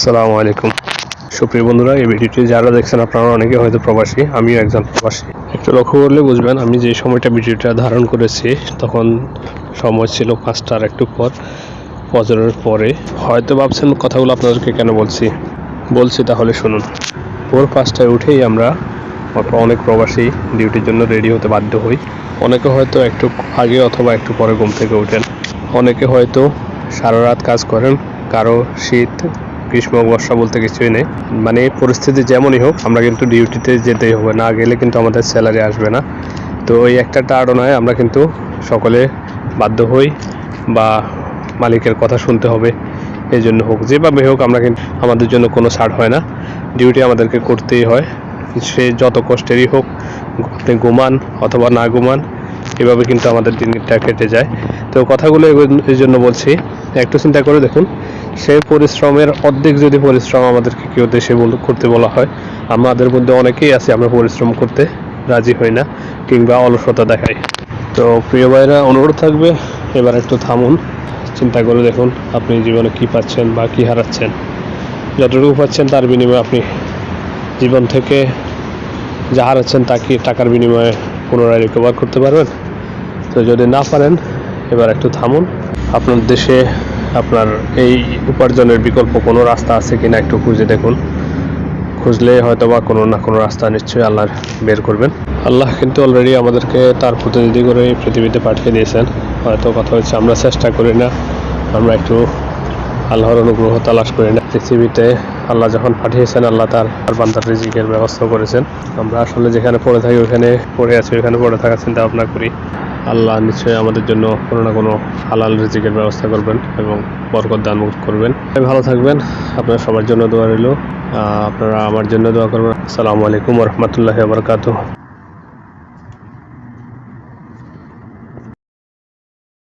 আসসালামু আলাইকুম। সুপ্রিয় বন্ধুরা, এই ভিডিওটি যারা দেখছেন, আপনারা অনেকে হয়তো প্রবাসী, আমিও একজন প্রবাসী। একটু লক্ষ্য করলে বুঝবেন, আমি যে সময়টা ভিডিওটা ধারণ করেছি, তখন সময় ছিল পাঁচটার একটু পর, ফজরের পরে। হয়তো ভাবছেন কথাগুলো আপনাদেরকে কেন বলছি? বলছি তাহলে শুনুন। ভোর পাঁচটায় উঠেই আমরা অনেক প্রবাসী ডিউটির জন্য রেডি হতে বাধ্য হই। অনেকে হয়তো একটু আগে অথবা একটু পরে ঘুম থেকে ওঠেন। অনেকে হয়তো সারা রাত কাজ করেন, কারও শীত গ্রীষ্ম বর্ষা বলতে কিছুই নেই। মানে পরিস্থিতি যেমনই হোক, আমরা কিন্তু ডিউটিতে যেতেই হবে। না গেলে কিন্তু আমাদের স্যালারি আসবে না। তো ওই একটা তাড়নায় আমরা কিন্তু সকলে বাধ্য হই বা মালিকের কথা শুনতে হবে, এই জন্য হোক। যেভাবে হোক, আমরা কিন্তু আমাদের জন্য কোনো ছাড় হয় না। ডিউটি আমাদেরকে করতেই হয়। সে যত কষ্টেরই হোক, আপনি ঘুমান অথবা না ঘুমান, এভাবে কিন্তু আমাদের দিনটা কেটে যায়। তো কথাগুলো এই জন্য বলছি, একটু চিন্তা করে দেখুন সেই পরিশ্রমের অর্ধেক যদি পরিশ্রম আমাদেরকে কেউ দেশে করতে বলা হয়, আমাদের মধ্যে অনেকেই আছে, আমরা পরিশ্রম করতে রাজি হই না, কিংবা অলসতা দেখাই। তো প্রিয় ভাইরা, অনুরোধ থাকবে, এবার একটু থামুন, চিন্তা করে দেখুন আপনি জীবনে কি পাচ্ছেন বা কি হারাচ্ছেন। যতটুকু পাচ্ছেন তার বিনিময়ে আপনি জীবন থেকে যা হারাচ্ছেন তা কি টাকার বিনিময়ে পুনরায় রিকভার করতে পারবেন? তো যদি না পারেন, এবার একটু থামুন। আপনার দেশে আপনার এই উপার্জনের বিকল্প কোনো রাস্তা আছে কি না একটু খুঁজে দেখুন। খুঁজলে হয়তো বা কোনো না কোনো রাস্তা নিশ্চয়ই আল্লাহ বের করবেন। আল্লাহ কিন্তু অলরেডি আমাদেরকে তার প্রতিনিধি করে এই পৃথিবীতে পাঠিয়ে দিয়েছেন। হয়তো কথা হচ্ছে আমরা চেষ্টা করি না, আমরা একটু আল্লাহর অনুগ্রহ তালাশ করি না। পৃথিবীতে আল্লাহ যখন পাঠিয়েছেন, আল্লাহ তার বান্দার রিজিকের ব্যবস্থা করেছেন। আমরা আসলে যেখানে পড়ে থাকি, ওখানে পড়ে আছি, ওখানে পড়ে থাকার চিন্তা ভাবনা করি। আল্লাহ নিশ্চয়ই আমাদের জন্য কোনো না কোনো হালাল রিজিকের ব্যবস্থা করবেন এবং বরকত দান করবেন। ভালো থাকবেন। আপনার সবার জন্য দোয়া রইল। আপনারা আমার জন্য দোয়া করবেন। আসসালামু আলাইকুম রহমতুল্লাহ বরকাতুহ।